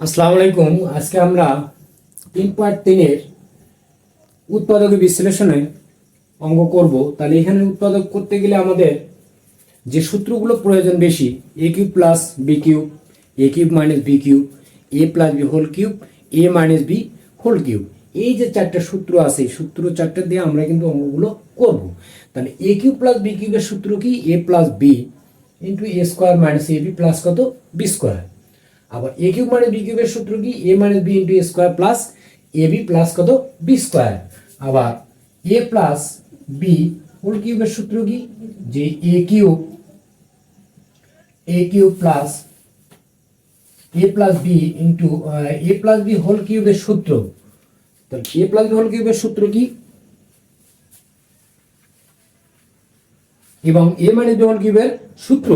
আসসালামু আলাইকুম। আজকে আমরা তিন পয়েন্ট তিনের উৎপাদক বিশ্লেষণে অঙ্গ করব। তাহলে এখানে উৎপাদক করতে গেলে আমাদের যে সূত্রগুলো প্রয়োজন বেশি a cube plus b cube a cube minus b cube a plus b whole cube a minus b whole cube এই যে চারটা সূত্র আছে সূত্র চারটা দিয়ে আমরা কিন্তু অঙ্গগুলো করব। তাহলে এ কিউব প্লাস বি কিউবের সূত্র কি? A plus b into a square minus a b plus কত? বি স্কোয়ার আবার এ কিউব মানে বি কিউবের সূত্র কি? A minus b into a square plus a b plus কত? বি স্কোয়ার আবার এ প্লাস বি হোল কিউবের সূত্র কি? যে a cube a cube plus a plus b into a plus b whole কিউবের সূত্র। তাহলে এ প্লাস বি হোল কিউবের সূত্র কি? এবং এ মানে বি হোল কিউবের সূত্র।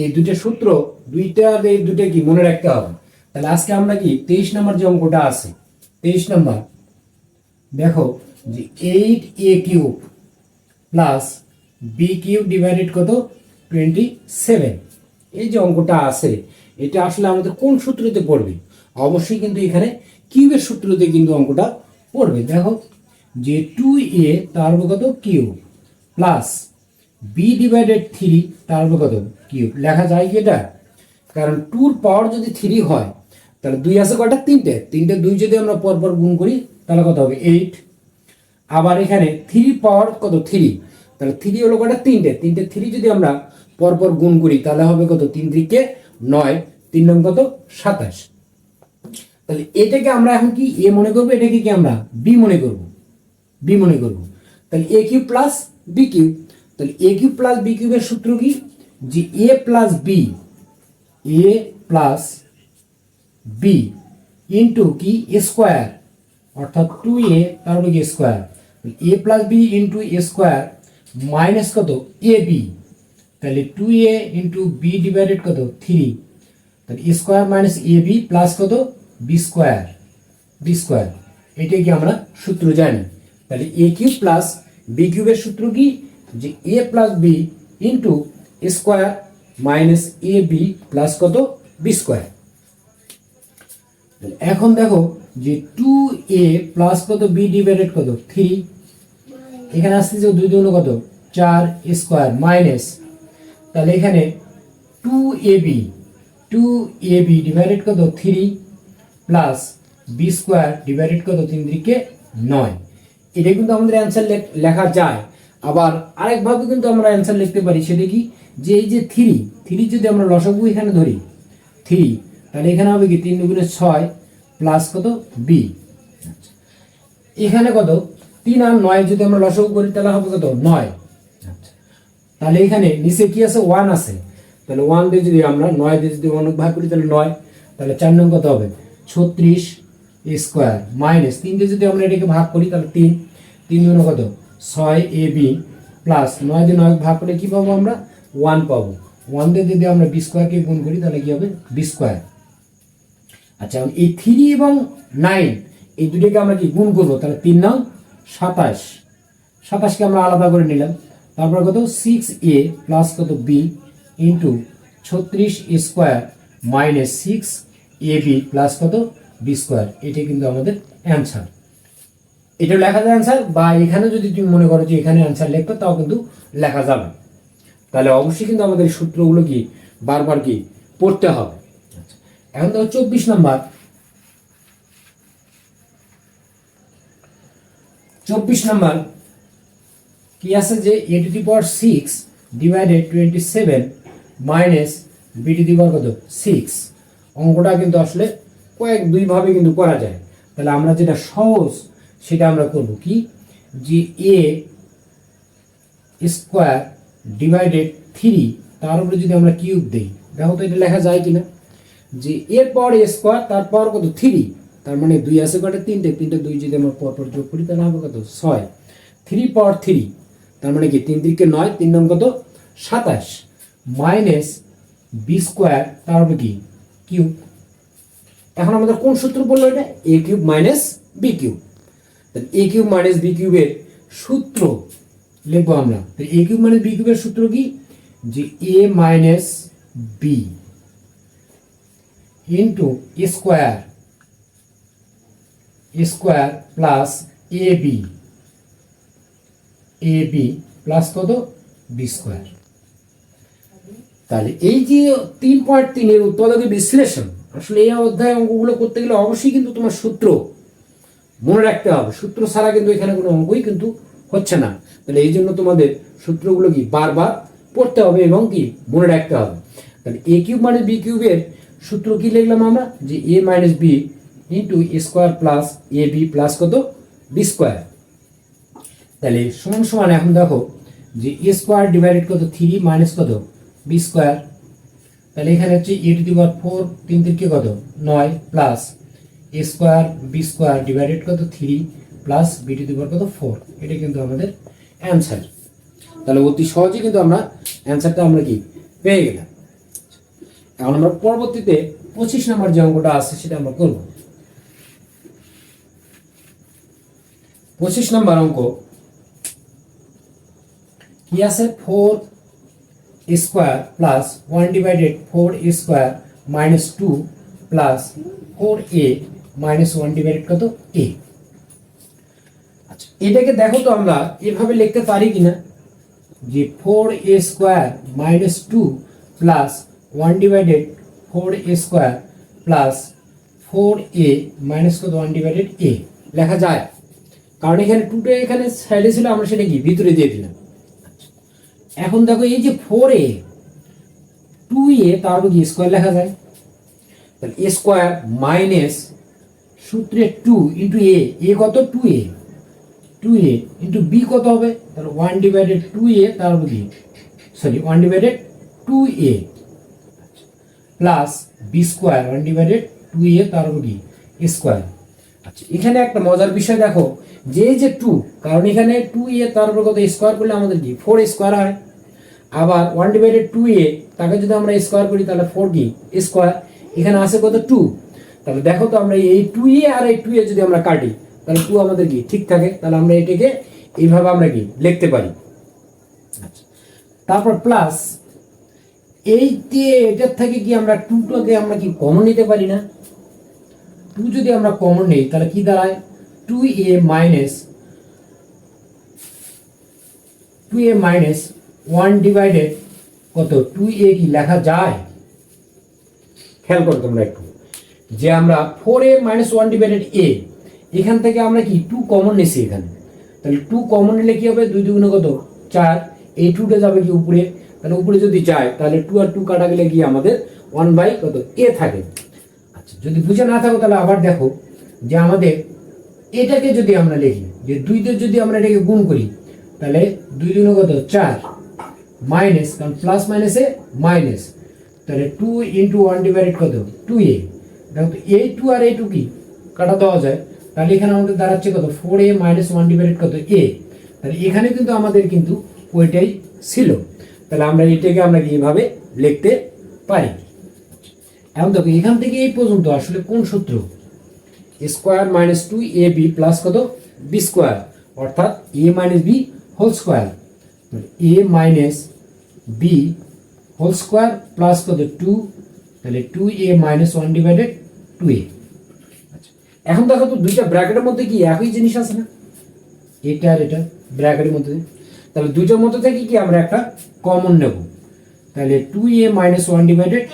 এই দুটো সূত্র, দুইটা এই দুটো কি মনে রাখতে হবে? তাহলে আজকে আমরা কি তেইশ নম্বর যে অঙ্কটা আছে, তেইশ নম্বর, দেখো যে eight a cube plus b cube divided কত? টোয়েন্টি সেভেন এই যে অঙ্কটা আছে, এটা আসলে আমাদের কোন সূত্রতে পড়বে? অবশ্যই কিন্তু এখানে কিউবের সূত্রতে কিন্তু অঙ্কটা পড়বে। দেখো যে টু এ তার কত? Cube plus b divided three তার উপর কত? কিউব লেখা যায় কি এটা? কারণ টুর পাওয়ার যদি থ্রি হয়, তাহলে দুই আছে কয়টা? তিনটে। তিনটে দুই যদি আমরা পরপর গুণ করি, তাহলে কত হবে? এইট আবার এখানে থ্রি পাওয়ার কত? থ্রি তাহলে থ্রি হলো কটা তিনটে। তিনটে থ্রি যদি আমরা পরপর গুণ করি, তাহলে হবে কত? তিন দিকে নয়। তিন নং কত? সাতাশ। তাহলে এটাকে আমরা এখন কি? এ মনে করব? এটাকে কি আমরা? বি মনে করব। বি মনে করব। তাহলে a cube plus b cube তাহলে এ কিউ প্লাস বি কিউবের সূত্র কি? যে a plus b a plus b into কি? স্কোয়ার অর্থাৎ টু এ তারপরে কি square a plus b into square minus কত? এ বি তাহলে two a into b divided কত? থ্রি তাহলে square minus a b plus কত? বি স্কোয়ার বি স্কোয়ার এটাই কি আমরা সূত্র জানি। তাহলে এ কিউব প্লাস বি কিউবের সূত্র কি? যে a plus b into square minus a b plus কত? বি স্কোয়ার এখন দেখো যে টু এ প্লাস কত? বি ডিভাইডেড কত? থ্রি এখানে আসতেছে দুই দুগুণ কত? চার স্কোয়ার মাইনাস তাহলে এখানে two a b two a b divided কত? Three plus b square divided কত? তিন দিকে নয়। এটা কিন্তু আমাদের অ্যান্সার লেখা যায়। আবার আরেকভাবে কিন্তু আমরা অ্যান্সার লিখতে পারি, সেটা কি? যে এই যে থ্রি থ্রি যদি আমরা লসগু এখানে ধরি থ্রি তাহলে এখানে হবে কি? তিন দুগুণে ছয় প্লাস কত? বি এখানে কত? তিন আর নয় যদি আমরা লসগু করি, তাহলে হবে কত? নয়। তাহলে এখানে নিচে কি আছে? ওয়ান আছে। তাহলে ওয়ান দিয়ে যদি আমরা নয় দিয়ে যদি অনেক ভাগ করি, তাহলে নয়। তাহলে চার নং কত হবে? ছত্রিশ স্কোয়ার মাইনাস তিন দিয়ে যদি আমরা এটাকে ভাগ করি, তাহলে তিন। তিন দুগুণ কত? ছয় এ বি প্লাস নয় দিয়ে নয় ভাগ করে কি পাবো আমরা? ওয়ান পাবো। ওয়ান দিয়ে যদি আমরা বি স্কোয়ারকে গুণ করি, তাহলে কি হবে? বি স্কোয়ার আচ্ছা এই থ্রি এবং নাইন এই দুটোকে আমরা কি গুণ করব? তাহলে তিন নং সাতাশ। সাতাশকে আমরা আলাদা করে নিলাম। তারপর কত? সিক্স এ প্লাস কত? বি ইন্টু ছত্রিশ square minus six a b plus কত? বি স্কোয়ার এটাই কিন্তু আমাদের অ্যান্সার এটা লেখা যায় অ্যান্সার বা এখানে যদি তুমি মনে করো যে এখানে অ্যান্সার লিখবে তাও কিন্তু লেখা যাবে। তাহলে অবশ্যই কিন্তু আমাদের সূত্রগুলো কি? বারবার কি? পড়তে হবে। আচ্ছা, এখন তো চব্বিশ নাম্বার। চব্বিশ নাম্বার। কি আছে যে a to the power six divided twenty seven minus b to the power কত? সিক্স অঙ্কটা কিন্তু আসলে কয়েক দুইভাবে কিন্তু করা যায়। তাহলে আমরা যেটা সহজ সেটা আমরা করব কি? যে এ স্কোয়ার ডিভাইডেড থ্রি তার উপরে যদি আমরা কিউব দিই, দেখো তো এটা লেখা যায় কিনা? যে এর পর এ স্কোয়ার তারপর কত? থ্রি তার মানে দুই আছে কটা তিনটে। তিনটে দুই যদি আমরা পরপর যোগ করি, তাহলে হবে কত? ছয়। থ্রি পর থ্রি তার মানে কি? তিন দিকে নয়, তিন নম্বর কত? সাতাশ। মাইনাস বি স্কোয়ার তার হবে কি? কিউব এখন আমাদের কোন সূত্র বলল এটা? A cube minus b cube তাহলে এ কিউব মাইনাস বি কিউবের সূত্র লিখব আমরা। তাহলে এ কিউব মাইনাস বি কিউবের সূত্র কি? যে a minus b into square square plus a b a b plus কত? বি স্কোয়ার তাহলে এই যে তিন পয়েন্ট তিনের উৎপাদকের বিশ্লেষণ, আসলে এই অধ্যায় অঙ্কগুলো করতে গেলে অবশ্যই কিন্তু তোমার সূত্র মনে রাখতে হবে, সূত্র ছাড়া কিন্তু এখানে কোনো অঙ্কই কিন্তু হচ্ছে না। তাহলে এই জন্য তোমাদের সূত্রগুলো কি বারবার পড়তে হবে এবং কি মনে রাখতে হবে। তাহলে এ কিউব মাইনাস বি কিউবের সূত্র কি লিখলাম আমরা? যে a minus b into square plus a b plus কত? বি স্কোয়ার তাহলে সমান সমান এখন দেখো যে এ স্কোয়ার ডিভাইডেড কত? থ্রি মাইনাস কত? বি স্কোয়ার তাহলে এখানে হচ্ছে এ টু দি পাওয়ার ফোর তিন তিনকে কত? নয় plus a square b square divided কত three plus b to the কত ফোর এটা কিন্তু আমাদের অ্যান্সার তাহলে অতি সহজে কিন্তু আমরা অ্যান্সারটা আমরা কি পেয়ে গেলাম। এখন আমরা পরবর্তীতে পঁচিশ নম্বর যে অঙ্কটা আছে সেটা আমরা করব। পঁচিশ নম্বর অঙ্ক। কি আছে? Four square plus one divided four square minus two plus four a minus one divided কত? এ আচ্ছা এটাকে দেখো তো আমরা, এভাবে লিখতে পারি কিনা? যে four a square minus two plus one divided four a square plus four a minus কত? ওয়ান ডিভাইডেড এ লেখা যায়। কারণ এখানে টুটা এখানে সাইডে ছিল, আমরা সেটা কি? ভিতরে দিয়ে দিলাম। এখন দেখো এই যে ফোর এ টু এ তার কি স্কোয়ার লেখা যায়? তাহলে এ স্কোয়ার মাইনাস সূত্রে টু ইন্টু এ এ কত? Two a two a into b কত হবে? তাহলে ওয়ান ডিভাইডেড টু এ তার কি? Sorry one divided two a plus b square one divided two a তার কি? স্কোয়ার আচ্ছা এখানে একটা মজার বিষয় দেখো। যে যে টু কারণ এখানে টু এ তার উপর কত? স্কোয়ার করলে আমাদের কি? ফোর স্কোয়ার হয়। আবার ওয়ান ডিভাইডেড টু এ তাকে যদি আমরা স্কোয়ার করি, তাহলে ফোর কি? স্কোয়ার এখানে আছে কত? টু তাহলে দেখো তো আমরা এই টু এ আর এই টু এ যদি আমরা কাটি, তাহলে টু আমাদের কি? ঠিক থাকে। তাহলে আমরা এটাকে এইভাবে আমরা কি? লিখতে পারি। আচ্ছা। তারপর প্লাস এই এটার থেকে কি আমরা টুটাকে আমরা কি কমন নিতে পারি না? টু যদি আমরা কমন নেই, তাহলে কি দাঁড়ায়? Two a minus two a minus one divided কত? টু এ কি লেখা যায়? খেয়াল করো তোমরা একটু। যে আমরা four a minus one divided a এখান থেকে আমরা কি টু কমন নিছি এখানে। তাহলে টু কমন নিলে কি হবে? দুই দুগুণে কত? চার। এই টুটা যাবে কি উপরে? তাহলে উপরে যদি যায়, তাহলে টু আর টু কাটা গেলে কি আমাদের ওয়ান বাই কত? এ থাকে। আচ্ছা যদি বুঝে না থাকো তাহলে আবার দেখো যে আমাদের এটাকে যদি আমরা লিখি, যে দুইতে যদি আমরা এটাকে গুণ করি, তাহলে দুই দুগুণে কত? চার। মাইনাস কারণ প্লাস মাইনাসে মাইনাস তাহলে টু ইন্টু ওয়ান ডিভাইডেড কত? টু এ দেখো তো এই টু আর এই টু কি? কাটা দেওয়া যায়। তাহলে এখানে আমাদের দাঁড়াচ্ছে কত? Four a minus one divided কত? এ তাহলে এখানে কিন্তু আমাদের কিন্তু ওইটাই ছিল। তাহলে আমরা এটাকে আমরা কি এভাবে লিখতে পারি? এখন দেখো, এখান থেকে এই পর্যন্ত আসলে কোন সূত্র? Square minus two a b plus কত? বি স্কোয়ার অর্থাৎ a minus b whole square a minus b whole square plus কত? টু তাহলে two a minus one divided two a এখন দেখো তো দুইটা ব্র্যাকেটের মধ্যে কি একই জিনিস আছে না? এটা আর এটা ব্র্যাকেটের মধ্যে। তাহলে দুইটার মধ্যে থেকে কি আমরা একটা কমন নেব? তাহলে two a minus one divided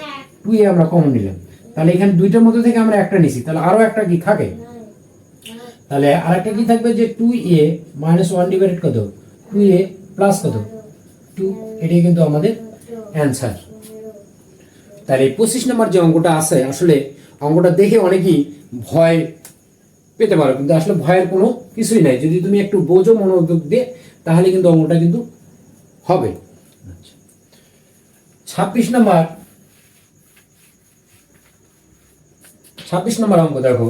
two a আমরা কমন নিলাম। তাহলে এখানে দুইটার মধ্যে থেকে আমরা একটা নিছি। তাহলে আরও একটা কি থাকে? তাহলে আরেকটা কি থাকবে যে two a minus one divided কত? টু এ প্লাস কত? টু এটাই কিন্তু আমাদের অ্যান্সার তাহলে পঁচিশ নম্বর যে অঙ্কটা আছে, আসলে অঙ্কটা দেখে অনেকেই ভয় পেতে পারো, কিন্তু আসলে ভয়ের কোনো কিছুই নাই। যদি তুমি একটু বোঝো মনোযোগ দিয়ে, তাহলে কিন্তু অঙ্কটা কিন্তু হবে। ছাব্বিশ নম্বর ছাব্বিশ নম্বর অঙ্ক দেখো।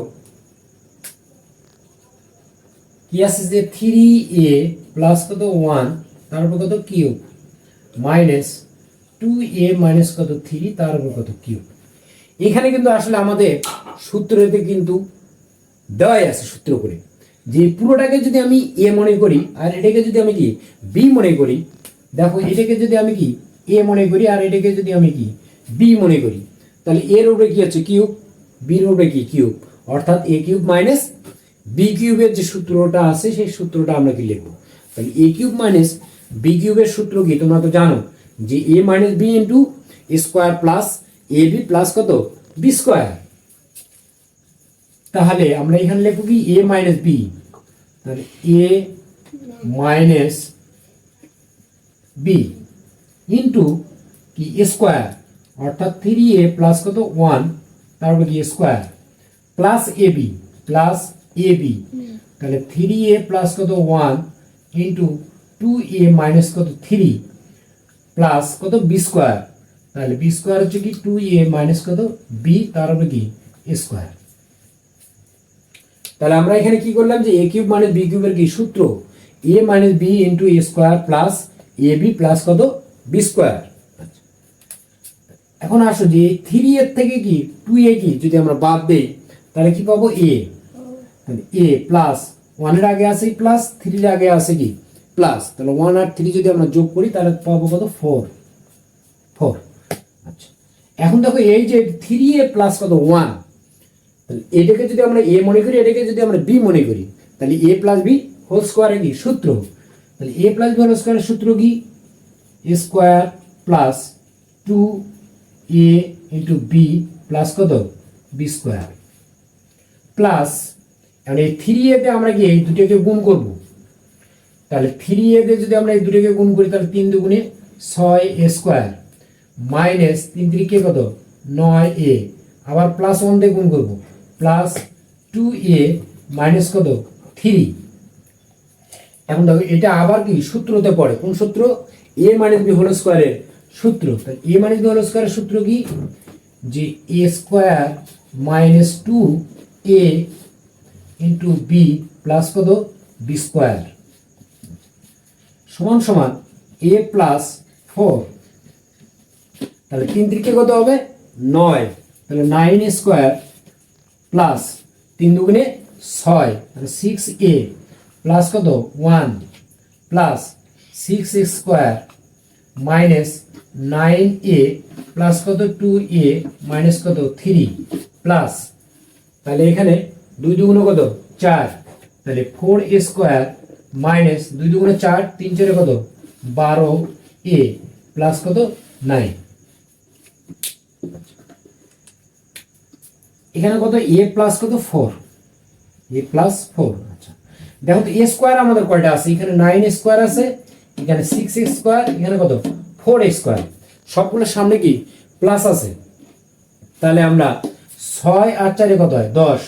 কি আছে যে থ্রি এ প্লাস কত ওয়ান তারপর কত cube minus two a minus কত থ্রি তার উপর কত কিউব এখানে কিন্তু আসলে আমাদের সূত্রতে কিন্তু দেওয়াই আছে সূত্র করে। যে পুরোটাকে যদি আমি এ মনে করি, আর এটাকে যদি আমি কি বি মনে করি, দেখো এটাকে যদি আমি কি এ মনে করি, আর এটাকে যদি আমি কি বি মনে করি, তাহলে এর উপরে কি হচ্ছে কিউব বির উপরে কি কিউব অর্থাৎ এ কিউব মাইনাস বি কিউবের যে সূত্রটা আছে, সেই সূত্রটা আমরা কি লিখব? তাহলে এ কিউব মাইনাস বি কিউবের সূত্র কি? তোমরা তো জানো। যে a minus b into square plus a b plus কত? বি স্কোয়ার তাহলে আমরা এখানে লিখব কি? এ মাইনাস বি তাহলে এ মাইনাস বি ইন্টু কি? স্কোয়ার অর্থাৎ থ্রি এ প্লাস কত? ওয়ান তারপরে কি? Square plus a b plus a b তাহলে থ্রি এ প্লাস কত? One into two a minus কত? থ্রি প্লাস কত? বি স্কোয়ার তাহলে বি স্কোয়ার হচ্ছে কি? টু এ মাইনাস কত? বি তারপরে কি? স্কোয়ার তাহলে আমরা এখানে কি করলাম যে এ কিউব মাইনাস বি কিউবের কি? সূত্র। A minus b into a square plus a b plus কত? বি স্কোয়ার এখন আসো যে থ্রি এর থেকে কি? টু এ কি? যদি আমরা বাদ দেই, তাহলে কি পাবো? এ এ প্লাস ওয়ানের আগে আসে প্লাস থ্রির আগে আসে কি? প্লাস তাহলে ওয়ান আর থ্রি যদি আমরা যোগ করি, তাহলে পাবো কত? ফোর ফোর আচ্ছা। এখন দেখো এই যে থ্রি এ প্লাস কত? ওয়ান তাহলে এটাকে যদি আমরা এ মনে করি, এটাকে যদি আমরা বি মনে করি, তাহলে এ প্লাস বি হোল স্কোয়ারের কি? সূত্র। তাহলে এ প্লাস বি হোল স্কোয়ারের সূত্র কি? A square plus two a into b plus কত? বি স্কোয়ার প্লাস এখন এই থ্রি এতে আমরা কি এই দুটোকে গুণ করব? তাহলে থ্রি এতে যদি আমরা এই দুটোকে গুণ করি, তাহলে তিন দুগুণে ছয় এ স্কোয়ার। মাইনাস তিন তিরিকে কত? নয় এ। আবার প্লাস ওয়ান দিয়ে গুণ করব। প্লাস টু এ মাইনাস কত? থ্রি এখন দেখো, এটা আবার কি? সূত্রতে পড়ে। কোন সূত্র? এ মাইনাস বি হোল স্কোয়ারের সূত্র। তাহলে এ মাইনাস বি হোল স্কোয়ারের সূত্র কি? যে a square minus two a into b plus কত? বি স্কোয়ার সমান সমান এ প্লাস ফোর তাহলে তিন তিরিকে কত হবে? নয়। তাহলে নাইন স্কোয়ার প্লাস তিন দুগুণে ছয়। তাহলে সিক্স এ প্লাস কত? One plus six square minus nine a plus কত? টু এ মাইনাস কত? থ্রি প্লাস তাহলে এখানে দুই দুগুণ কত? চার। তাহলে ফোর স্কোয়ার মাইনাস দুই দুগুণ চার, তিন চারে কত? বারো এ প্লাস কত? নাইন এখানে কত? এ প্লাস কত? ফোর এ প্লাস ফোর আচ্ছা। দেখো তো, এ স্কোয়ার আমাদের কয়টা আছে? এখানে নাইন স্কোয়ার আছে, এখানে সিক্স স্কোয়ার এখানে কত? ফোর স্কোয়ার সবগুলোর সামনে কি? প্লাস আছে। তাহলে আমরা ছয় আর চারে কত হয়? দশ।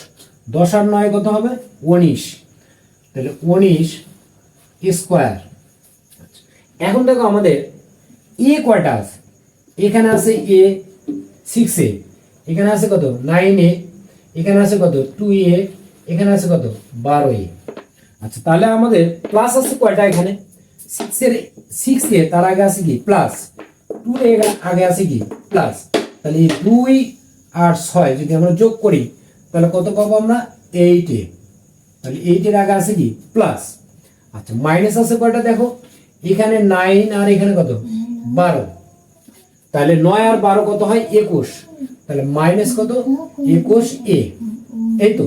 দশ আর নয় কত হবে? উনিশ। তাহলে উনিশ স্কোয়ার। এখন দেখো আমাদের এ কয়টা আছে? এখানে আছে এ সিক্স এ। এখানে আছে কত? Nine a. এখানে আছে কত? Two a. এখানে আছে কত? বারো এ। আচ্ছা তাহলে আমাদের প্লাস আছে কয়টা এখানে? সিক্স এর সিক্স এ, তার আগে আছে কি? প্লাস টু এর আগে আছে কি? প্লাস তাহলে দুই আর ছয় যদি আমরা যোগ করি, তাহলে কত পাবো আমরা? Eight a. তাহলে এইটের আগে আছে কি? প্লাস আচ্ছা মাইনাস আছে কয়টা দেখো? এখানে নাইন আর এখানে কত? বারো। তাহলে নয় আর বারো কত হয়? একুশ। তাহলে মাইনাস কত? একুশ এ এই তো।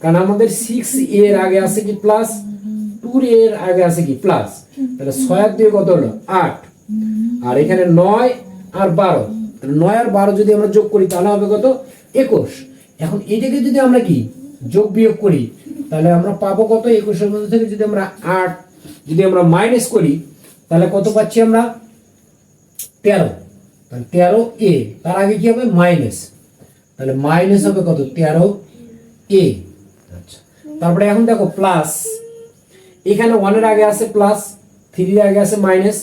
কারণ আমাদের সিক্স এর আগে আছে কি প্লাস টুর এর আগে আছে কি প্লাস তাহলে ছয় আর কত হলো? আট। আর এখানে নয় আর বারো। নয় আর বারো যদি আমরা যোগ করি, তাহলে হবে কত? একুশ। এখন এটাকে যদি আমরা কি? যোগ বিয়োগ করি তাহলে আমরা পাবো কত? একুশের মধ্যে থেকে যদি আমরা আট, যদি আমরা মাইনাস করি, তাহলে কত পাচ্ছি আমরা? তেরো। তাহলে তেরো এ তার আগে কি হবে? মাইনাস তাহলে মাইনাস হবে কত? তেরো এ আচ্ছা। তারপরে এখন দেখো প্লাস এখানে ওয়ানের আগে আছে প্লাস থ্রির আগে আছে মাইনাস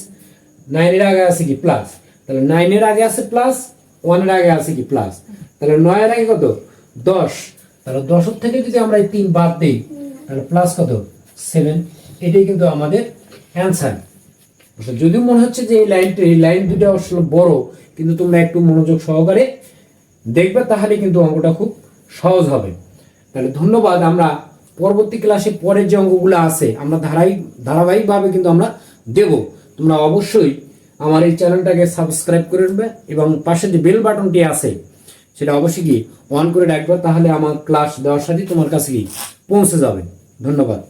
নাইনের আগে আছে কি? প্লাস তাহলে নাইনের আগে আছে প্লাস ওয়ানের আগে আছে কি? প্লাস তাহলে নয়ের আগে কত? দশ। তাহলে দশের থেকে যদি আমরা এই তিন বাদ দিই তাহলে প্লাস কত? সেভেন এটাই কিন্তু আমাদের অ্যান্সার আচ্ছা, যদিও মনে হচ্ছে যে এই লাইনটি এই লাইন দুটো আসলে বড় কিন্তু তোমরা একটু মনোযোগ সহকারে দেখবে তাহলে কিন্তু অঙ্কটা খুব সহজ হবে। তাহলে ধন্যবাদ আমরা পরবর্তী ক্লাসে পরের যে অঙ্কগুলো আছে আমরা ধারাই ধারাবাহিকভাবে কিন্তু আমরা দেব। তোমরা অবশ্যই আমার এই চ্যানেলটাকে সাবস্ক্রাইব করে নেবে এবং পাশে যে বেল বাটনটি আছে সেটা অবশ্যই কি অন করে রাখবে, তাহলে আমার ক্লাস দেওয়ার সাথে তোমার কাছে কি পৌঁছে যাবে। ধন্যবাদ।